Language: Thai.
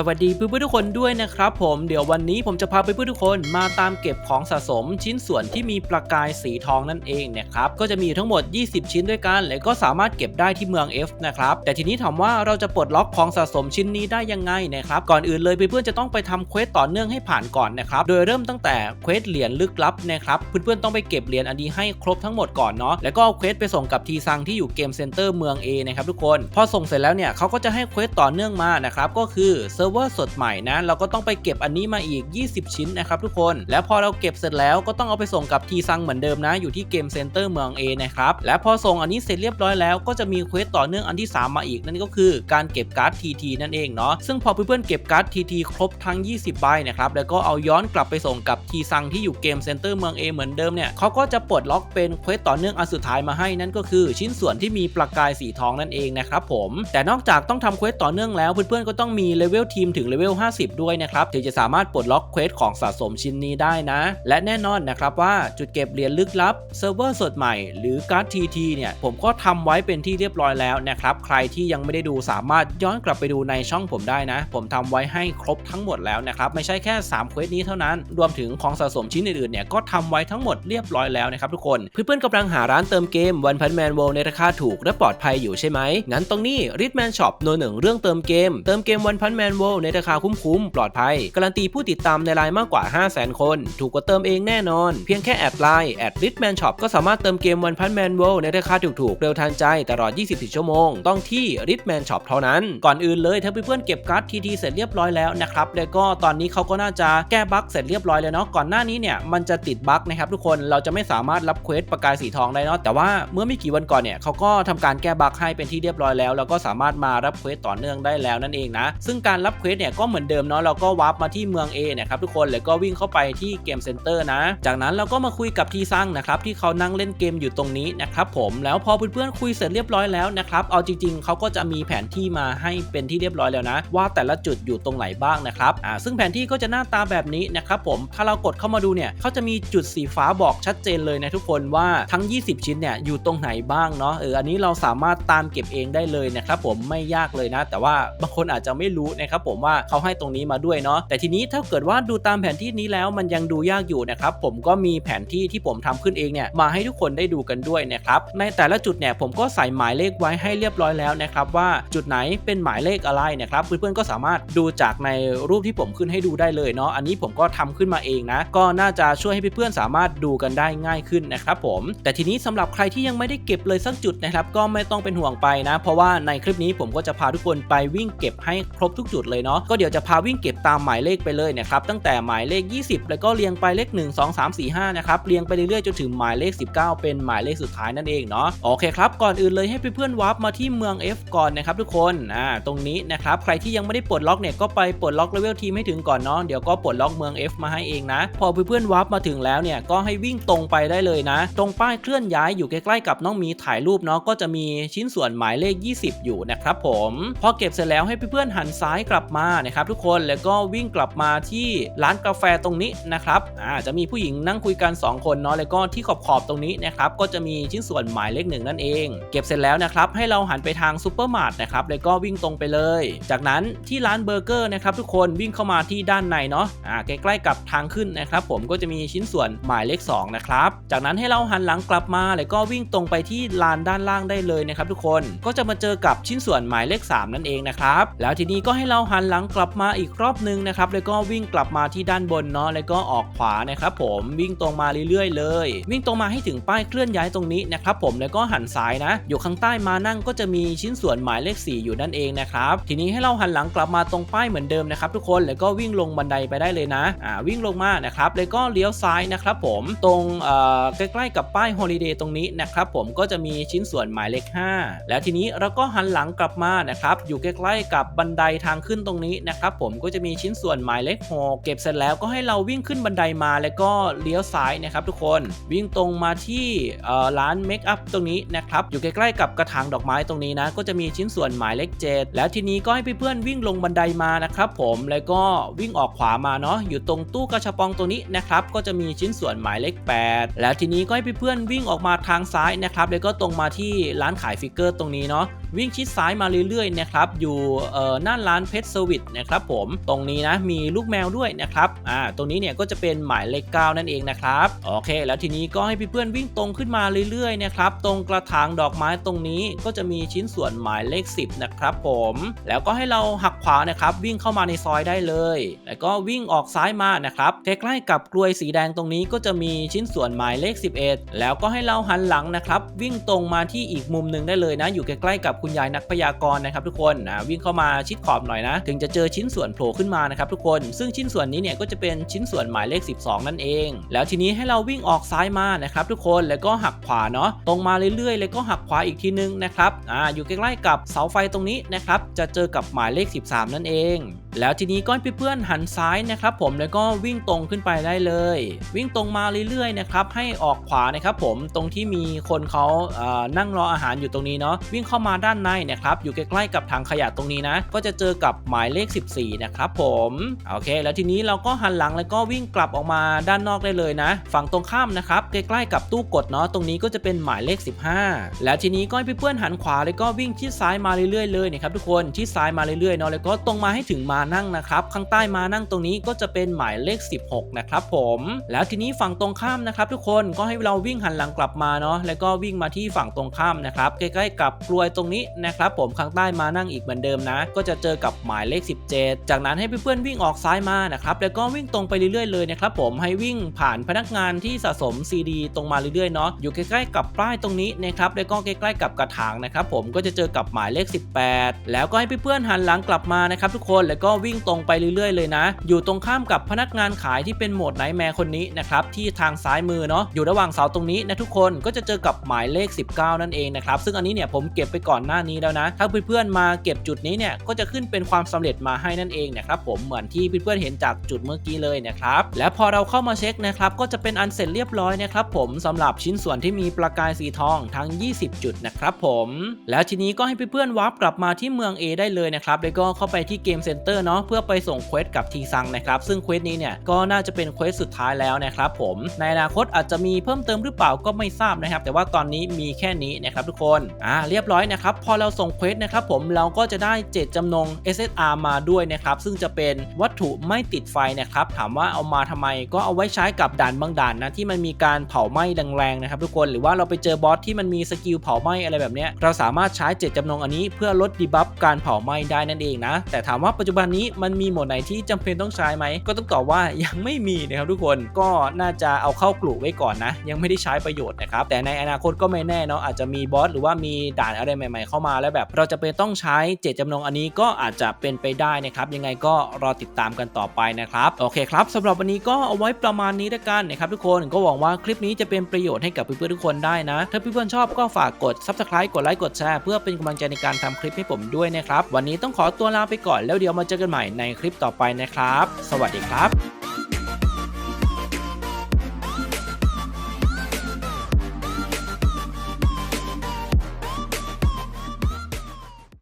สวัสดีเพื่อนๆทุกคนด้วยนะครับผมเดี๋ยววันนี้ผมจะพาเพื่อนๆทุกคนมาตามเก็บของสะสมชิ้นส่วนที่มีประกายสีทองนั่นเองนะครับก็จะมีทั้งหมด 20 ชิ้นด้วยกัน และก็สามารถเก็บได้ที่เมือง F นะครับแต่ทีนี้ถามว่าเราจะปลดล็อกของสะสมชิ้นนี้ได้ยังไงนะครับก่อนอื่นเลยเพื่อนๆจะต้องไปทำเควสต่อเนื่องให้ผ่านก่อนนะครับโดยเริ่มตั้งแต่เควสเหรียญลึกลับนะครับเพื่อนๆต้องไปเก็บเหรียญอันนี้ให้ครบทั้งหมดก่อนเนาะแล้วก็เอาเควสไปส่งกับทีซังที่อยู่เกมเซ็นเตอร์เมือง A นะครับทุกคนพอส่งเสร็จแล้วเนี่ยเขาก็จะให้เควสต่อเนื่องมานะครับก็คือเซิร์ฟเวอร์สดใหม่นะ เราก็ต้องไปเก็บอันนี้มาอีก 20 ชิ้นนะครับทุกคน แล้วพอเราเก็บเสร็จแล้วก็ต้องเอาไปส่งกับทีซังเหมือนเดิมนะ อยู่ที่เกมเซ็นเตอร์เมือง A นะครับ และพอส่งอันนี้เสร็จเรียบร้อยแล้วก็จะมีเควสต่อเนื่องอันที่ 3 มาอีกนั่นก็คือการเก็บการ์ด TT นั่นเองเนาะ ซึ่งพอเพื่อนๆเก็บการ์ด TT ครบทั้ง 20ใบนะครับ แล้วก็เอาย้อนกลับไปส่งกับทีซังที่อยู่เกมเซ็นเตอร์เมือง A เหมือนเดิมเนี่ยเขาก็จะปลดล็อกเป็นเควสต่อเนื่องอันสุดท้ายมาให้นั่นก็คือ ชิ้นส่วนที่มีประกายสีทองนั่นเองนะครับผมแต่นอกจากต้องทำเควสต่อเนื่องแล้วเพื่อนๆก็ต้องมีเลเวลทีีมถึงเลเวล 50 ด้วยนะครับถึงจะสามารถปลดล็อกเควสของสะสมชิ้นนี้ได้นะ และแน่นอนนะครับว่าจุดเก็บเหรียญลึกลับเซิร์ฟเวอร์สดใหม่หรือการ์ด TT เนี่ยผมก็ทำไว้เป็นที่เรียบร้อยแล้วนะครับใครที่ยังไม่ได้ดูสามารถย้อนกลับไปดูในช่องผมได้นะ ผมทำไว้ให้ครบทั้งหมดแล้วนะครับไม่ใช่แค่3เควสนี้เท่านั้น รวมถึงของสะสมชิ้นอื่นๆเนี่ยก็ทำไว้ทั้งหมดเรียบร้อยแล้วนะครับทุกคนเพื่อนๆกำลังหาร้านเติมเกมวันพันแมนโวในราคาถูกและปลอดภัยอยู่ใช่ไหมงั้นตรงนี้ริทแมนช็อปโนหนึ่งเรื่องเติมเกมเติมเกมวันพันแมนโวในราคาคุ้มๆ ปลอดภัย การันตีผู้ติดตามในไลน์มากกว่า 5 0 0 0 0 0 คน ถูกกว่าเติมเองแน่นอน เพียงแค่แอดไลน์แอดริทแมนช็อปก็สามารถเติมเกมวันพันแมนโวลในราคาถูกๆ เร็วทันใจตลอด 24 ชั่วโมง ต้องที่ริทแมนช็อปเท่านั้น ก่อนอื่นเลยถ้าเพื่อนๆเก็บการ์ดทีทีเสร็จเรียบร้อยแล้วนะครับแล้วก็ตอนนี้เขาก็น่าจะแก้บั๊กเสร็จเรียบร้อยแล้วเนาะก่อนหน้านี้เนี่ยมันจะติดบั๊กนะครับทุกคนเราจะไม่สามารถรับเควสประกายสีทองได้เนาะแต่ว่าเมื่อไม่กี่วันก่อนเนี่ยเขาก็ทำการแก้บั๊กให้เป็นที่เรียบร้อยแล้ว แล้วก็สามารถมารับเควสต่อเนื่องได้แล้วนั่นเองนะซึ่งการรับเควสเนี่ยก็เหมือนเดิมเนาะเราก็วาร์ปมาที่เมือง A นะครับทุกคนแล้วก็วิ่งเข้าไปที่เกมเซ็นเตอร์นะ จากนั้นเราก็มาคุยกับทีซังนะครับที่เขานั่งเล่นเกมอยู่ตรงนี้นะครับผมแล้วพอเพื่อนๆคุยเสร็จเรียบร้อยแล้วนะครับเอาจริงๆเขาก็จะมีแผนที่มาให้เป็นที่เรียบร้อยแล้วนะ ว่าแต่ละจุดอยู่ตรงไหนบ้างนะครับอ่าซึ่งแผนที่ก็จะหน้าตาแบบนี้นะครับผมถ้าเรากดเข้ามาดูเนี่ยเขาจะมีจุดสีฟ้าบอกชัดเจนเลยนะทุกคนว่าทั้ง 20 ชิ้นเนี่ยอยู่ตรงไหนบ้างเนาะเอออันนี้เราสามารถตามเก็บเองได้เลยนะครับผมไม่ยากเลยนะ แต่ว่าบางคนอาจจะไม่รู้นะครับผมว่าเขาให้ตรงนี้มาด้วยเนาะแต่ทีนี้ถ้าเกิดว่าดูตามแผนที่นี้แล้วมันยังดูยากอยู่นะครับผมก็มีแผนที่ที่ผมทำขึ้นเองเนี่ยมาให้ทุกคนได้ดูกันด้วยนะครับในแต่ละจุดเนี่ยผมก็ใส่หมายเลขไว้ให้เรียบร้อยแล้วนะครับว่าจุดไหนเป็นหมายเลขอะไรนะครับเพื่อนๆก็สามารถดูจากในรูปที่ผมขึ้นให้ดูได้เลยเนาะอันนี้ผมก็ทำขึ้นมาเองนะก็น่าจะช่วยให้เพื่อนๆสามารถดูกันได้ง่ายขึ้นนะครับผมแต่ทีนี้สำหรับใครที่ยังไม่ได้เก็บเลยสักจุดนะครับก็ไม่ต้องเป็นห่วงไปนะ เพราะว่าในคลิปนี้ผมก็จะพาทุกคนไปวิ่งเก็บให้ครบทุกจุดเลยเนาะก็เดี๋ยวจะพาวิ่งเก็บตามหมายเลขไปเลยนะครับตั้งแต่หมายเลข 20 แล้วก็เรียงไปเลข 1 2 3 4 5นะครับเรียงไปเรื่อยๆจนถึงหมายเลข 19 เป็นหมายเลขสุดท้ายนั่นเองเนาะโอเคครับก่อนอื่นเลยให้เพื่อนๆวาร์ปมาที่เมือง F ก่อนนะครับทุกคนอ่าตรงนี้นะครับใครที่ยังไม่ได้ปลดล็อกเนี่ยก็ไปปลดล็อกเลเวลทีมให้ถึงก่อนเนาะเดี๋ยวก็ปลดล็อกเมือง F มาให้เองนะ พอเพื่อนๆวาร์ปมาถึงแล้วเนี่ยก็ให้วิ่งตรงไปได้เลยนะ ตรงป้ายเคลื่อนย้ายอยู่ใกล้ๆกับน้องมีถ่ายรูปเนาะก็จะมีชิ้นส่วนหมายเลข 20 อยู่นะครับผมพอเก็บเสร็จแล้วให้เพื่อนๆหันซ้ายกลับมานะครับทุกคนแล้วก็วิ่งกลับมาที่ร้านกาแฟตรงนี้นะครับอ่าจะมีผู้หญิงนั่งคุยกัน 2 คนเนาะแล้วก็ที่ขอบขอบตรงนี้นะครับก็จะมีชิ้นส่วนหมายเลขหนึ่งนั่นเอง เก็บเสร็จแล้วนะครับให้เราหันไปทางซูเปอร์มาร์ทนะครับแล้วก็วิ่งตรงไปเลย จากนั้นที่ร้านเบอร์เกอร์นะครับทุกคนวิ่งเข้ามาที่ด้านในเนาะอ่าใกล้ๆกับทางขึ้นนะครับผมก็จะมีชิ้นส่วนหมายเลข2นะครับจากนั้นให้เราหันหลังกลับมาแล้วก็วิ่งตรงไปที่ลานด้านล่างได้เลยนะครับทุกคนก็จะมาเจอกับชิ้นส่วนหมายเลข 3 นั่นเองนะครับแล้วทีนี้ก็ให้เราหันหลังกลับมาอีกรอบนึงนะครับแล้วก็วิ่งกลับมาที่ด้านบนเนาะแล้วก็ออกขวานะครับผมวิ่งตรงมาเรื่อยๆเลย วิ่งตรงมาให้ถึงป้ายเคลื่อนย้ายตรงนี้นะครับผมแล้วก็หันซ้ายนะ อยู่ข้างใต้มานั่งก็จะมีชิ้นส่วนหมายเลข 4 อยู่นั่นเองนะครับทีนี้ให้เราหันหลังกลับมาตรงป้ายเหมือนเดิมนะครับทุกคนแล้วก็วิ่งลงบันไดไปได้เลยนะอ่าวิ่งลงมานะครับแล้วก็เลี้ยวซ้ายนะครับผมตรงเอ่อใกล้ๆกับป้ายฮอลิเดย์ตรงนี้นะครับผมก็จะมีชิ้นส่วนหมายเลข 5 แล้วทีนี้เราก็หันหลังกลับมานะครับอยู่ใกล้ๆกับบันไดทางขึ้นตรงนี้นะครับผมก็จะมีชิ้นส่วนหมายเลข6เก็บเสร็จแล้วก็ให้เราวิ่งขึ้นบันไดมาแล้วก็เลี้ยวซ้ายนะครับทุกคนวิ่งตรงมาที่ร้านเมคอัพตรงนี้นะครับอยู่ใกล้ๆกับกระถางดอกไม้ตรงนี้นะ ก็จะมีชิ้นส่วนหมายเลข7แล้วทีนี้ก็ให้เพื่อนๆวิ่งลงบันไดมานะครับผมแล้วก็วิ่งออกขวามาเนาะอยู่ตรงตู้กระชับปองตรงนี้นะครับก็จะมีชิ้นส่วนหมายเลข 8 แล้วทีนี้ก็ให้เพื่อนๆวิ่งออกมาทางซ้ายนะครับแล้วก็ตรงมาที่ร้านขายฟิกเกอร์ตรงนี้เนาะ วิ่งชิดซ้ายมาเรื่อยๆนะครับอยู่หน้าร้านเพชรเซอร์วิสนะครับผมตรงนี้นะมีลูกแมวด้วยนะครับอ่าตรงนี้เนี่ยก็จะเป็นหมายเลข9นั่นเองนะครับโอเค แล้วทีนี้ก็ให้เพื่อนๆวิ่งตรงขึ้นมาเรื่อยๆนะครับตรงกระถางดอกไม้ตรงนี้ก็จะมีชิ้นส่วนหมายเลข 10 นะครับผมแล้วก็ให้เราหักขวานะครับวิ่งเข้ามาในซอยได้เลย แล้วก็วิ่งออกซ้ายมานะครับใกล้ๆกับกลวยสีแดงตรงนี้ก็จะมีชิ้นส่วนหมายเลข 11 แล้วก็ให้เราหันหลังนะครับวิ่งตรงมาที่อีกมุมหนึ่งได้เลยนะอยู่ใกล้ๆกับคุณยายนักพยากรณ์นะครับทุกคนนะวิ่งเข้ามาชิดขอบหน่อยนะ ถึงจะเจอชิ้นส่วนโผล่ขึ้นมานะครับทุกคน ซึ่งชิ้นส่วนนี้เนี่ยก็จะเป็นชิ้นส่วนหมายเลข 12 นั่นเอง แล้วทีนี้ให้เราวิ่งออกซ้ายมานะครับทุกคนแล้วก็หักขวาเนาะตรงมาเรื่อยๆ แล้วก็หักขวาอีกทีนึงนะครับอ่าอยู่ใกล้ๆกับเสาไฟตรงนี้นะครับจะเจอกับหมายเลข 13 นั่นเองแล้วทีนี้ก้อนเพื่อนๆหันซ้ายนะครับผมแล้วก็วิ่งตรงขึ้นไปได้เลย วิ่งตรงมาเรื่อยๆนะครับให้ออกขวานะครับผมตรงที่มีคนเขาเอ่อนั่งรออาหารอยู่ตรงนี้เนาะวิ่งเข้ามาด้านในนะครับอยู่ใกล้ๆกับถังขยะตรงนี้นะ ก็จะเจอกับหมายเลข 14 นะครับผมโอเค แล้วทีนี้เราก็หันหลังแล้วก็วิ่งกลับออกมาด้านนอกได้เลยนะ ฝั่งตรงข้ามนะครับใกล้ๆกับตู้กดเนาะตรงนี้ก็จะเป็นหมายเลข 15 แล้วทีนี้ก็ให้เพื่อนๆหันขวาแล้วก็วิ่งชิดซ้ายมาเรื่อยๆเลยนะครับทุกคนชิดซ้ายมาเรื่อยๆเนาะแล้วก็ตรงมาให้ถึงมาานั่งนะครับ ข้างใต้มานั่งตรงนี้ก็จะเป็นหมายเลข 16 นะครับผม แล้วทีนี้ฝั่งตรงข้ามนะครับ ทุกคนก็ให้เราวิ่งหันหลังกลับมาเนาะแล้วก็วิ่งมาที่ฝั่งตรงข้ามนะครับใกล้ๆกับกลวยตรงนี้นะครับผมข้างใต้มานั่งอีกเหมือนเดิมนะ ก็จะเจอกับหมายเลข 17 จากนั้นให้เพื่อนๆวิ่งออกซ้ายมานะครับแล้วก็วิ่งตรงไปเรื่อยๆเลยนะครับผมให้วิ่งผ่านพนักงานที่สะสม CD ตรงมาเรื่อยๆเนาะอยู่ใกล้ๆกับป้ายตรงนี้นะครับแล้วก็ใกล้ๆกับกระถางนะครับผมก็จะเจอกับหมายเลข 18 แล้วก็ให้เพื่อนๆหันหลังกลับมานะครับทุกคนแล้วก็็วิ่งตรงไปเรื่อยๆเลยนะ อยู่ตรงข้ามกับพนักงานขายที่เป็นโหมดไนท์แมร์คนนี้นะครับที่ทางซ้ายมือเนาะอยู่ระหว่างเสาตรงนี้นะทุกคนก็จะเจอกับหมายเลข 19 นั่นเองนะครับซึ่งอันนี้เนี่ยผมเก็บไปก่อนหน้านี้แล้วนะ ถ้าเพื่อนๆมาเก็บจุดนี้เนี่ยก็จะขึ้นเป็นความสำเร็จมาให้นั่นเองนะครับผมเหมือนที่เพื่อนๆเห็นจากจุดเมื่อกี้เลยนะครับและพอเราเข้ามาเช็คนะครับก็จะเป็นอันเสร็จเรียบร้อยนะครับผมสำหรับชิ้นส่วนที่มีประกายสีทองทั้ง 20 จุดนะครับผมแล้วทีนี้ก็ให้เพื่อนๆวาร์ปกลับมาที่เมือง A ได้เลยนะครับแล้วก็เข้าไปที่เกมเซ็นเตอร์เนาะเพื่อไปส่งเควสกับทีซังนะครับซึ่งเควสนี้เนี่ยก็น่าจะเป็นเควสสุดท้ายแล้วนะครับผมในอนาคตอาจจะมีเพิ่มเติมหรือเปล่าก็ไม่ทราบนะครับ แต่ว่าตอนนี้มีแค่นี้นะครับทุกคนอ่าเรียบร้อยนะครับพอเราส่งเควสนะครับผมเราก็จะได้เจตจำนง SSR มาด้วยนะครับซึ่งจะเป็นวัตถุไม่ติดไฟนะครับถามว่าเอามาทำไมก็เอาไว้ใช้กับด่านบางด่านนะที่มันมีการเผาไหม้แรงๆนะครับทุกคนหรือว่าเราไปเจอบอสที่มันมีสกิลเผาไหม้อะไรแบบเนี้ยเราสามารถใช้เจตจำนงอันนี้เพื่อลดดีบัฟการเผาไหม้ได้นั่นเองนะแต่ถามว่าปัจจุบันนี้มันมีโหมดไหนที่จำเป็นต้องใช้ไหม ก็ต้องตอบว่ายังไม่มีนะครับทุกคนก็น่าจะเอาเข้ากลุ่มไว้ก่อนนะ ยังไม่ได้ใช้ประโยชน์นะครับ แต่ในอนาคตก็ไม่แน่เนาะอาจจะมีบอสหรือว่ามีด่านอะไรใหม่ ๆ เข้ามาแล้วแบบ เราจะเป็นต้องใช้เจตจำนงอันนี้ก็อาจจะเป็นไปได้นะครับ ยังไงก็รอติดตามกันต่อไปนะครับโอเคครับสำหรับวันนี้ก็เอาไว้ประมาณนี้แล้วกันนะครับทุกคนก็หวังว่าคลิปนี้จะเป็นประโยชน์ให้กับเพื่อนๆทุกคนได้นะ ถ้าเพื่อนๆชอบก็ฝากกด subscribe กดไลค์กดแชร์เพื่อเป็นกำลังใจในการทำคลิปให้ผมด้วยนะครับวันนี้ต้องขอตัวลาไปก่อนแล้วเดี๋ยวมาเจอกันใหม่ในคลิปต่อไปนะครับ สวัสดีครับ